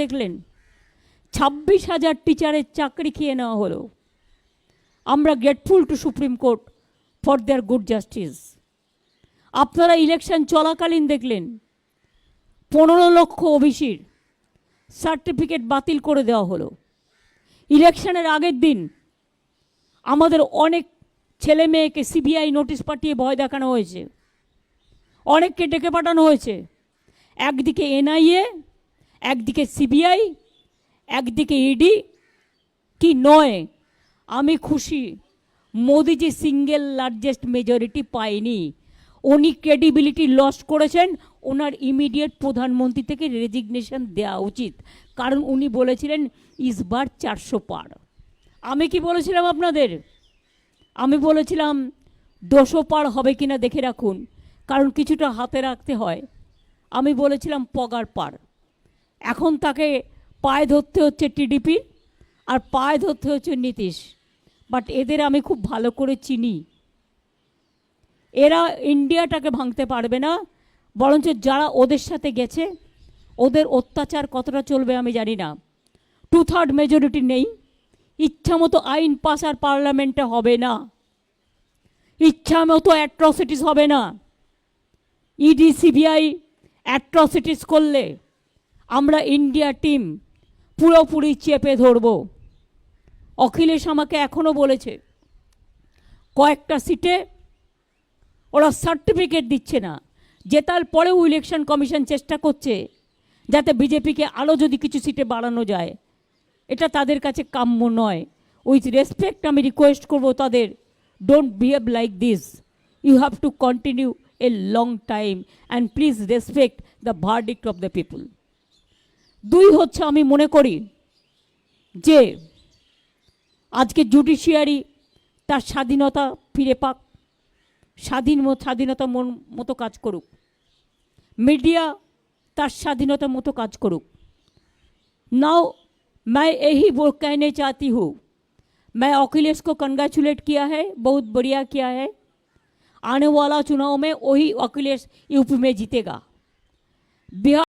দেখলেন ছাব্বিশ হাজার টিচারের চাকরি খেয়ে নেওয়া হলো। আমরা grateful to supreme court for their good justice আপনারা ইলেকশন চলাকালীন দেখলেন, পনেরো লক্ষ ওবিসির সার্টিফিকেট বাতিল করে দেওয়া হলো। ইলেকশনের আগের দিন আমাদের অনেক ছেলে মেয়েকে সিবিআই নোটিশ পাঠিয়ে ভয় দেখানো হয়েছে। অনেককে ডেকে পাঠানো হয়েছে। একদিকে এনআইএ একদিকে সিবিআই, একদিকে ইডি কি নয়? আমি খুশি। মোদিজি সিঙ্গেল লার্জেস্ট মেজরিটি পায়নি। উনি ক্রেডিবিলিটি লস করেছেন ওনার ইমিডিয়েট প্রধানমন্ত্রী থেকে রেজিগনেশন দেওয়া উচিত। কারণ উনি বলেছিলেন ইসবার চারশো পার। আমি কি বলেছিলাম আপনাদের? আমি বলেছিলাম দোষো পার হবে কিনা দেখে রাখুন, কারণ কিছুটা হাতে রাখতে হয়। আমি বলেছিলাম, পগার পার। এখন তাকে পায়ে ধরতে হচ্ছে টিডিপি আর পায়ে ধরতে হচ্ছে নীতিশ। বাট এদের আমি খুব ভালো করে চিনি। এরা ইন্ডিয়াটাকে ভাঙতে পারবে না, বরঞ্চ যারা ওদের সাথে গেছে, ওদের অত্যাচার কতটা চলবে আমি জানি না। টু থার্ড মেজরিটি নেই। ইচ্ছা মতো আইন পাস আর পার্লামেন্টে হবে না। ইচ্ছা মতো অ্যাট্রসিটিস হবে না। ইডি সিবিআই অ্যাট্রসিটিস করলে আমরা ইন্ডিয়া টিম পুরোপুরি চেপে ধরব। অখিলেশ আমাকে এখনও বলেছে, কয়েকটা সিটে ওরা সার্টিফিকেট দিচ্ছে না জেতার পরেও ইলেকশন কমিশন চেষ্টা করছে, যাতে বিজেপিকে আরও যদি কিছু সিটে বাড়ানো যায়। এটা তাদের কাছে কাম্য নয়। উইথ রেসপেক্ট আমি রিকোয়েস্ট করব তাদের don't behave like this you have to continue a long time and please respect the verdict of the people দুই হচ্ছে আমি মনে করি যে আজকে জুডিশিয়ারি তার স্বাধীনতা ফিরে পাক স্বাধীন মো- স্বাধীনতা মন মতো কাজ করুক মিডিয়া তার স্বাধীনতা মতো কাজ করুক नाउ मैं यही वो कहने चाहती हूँ मैं अखिलेश को कंग्रेचुलेट किया है बहुत बढ़िया किया है आने वाला चुनाव में वही अखिलेश यूपी में जीतेगा बिहार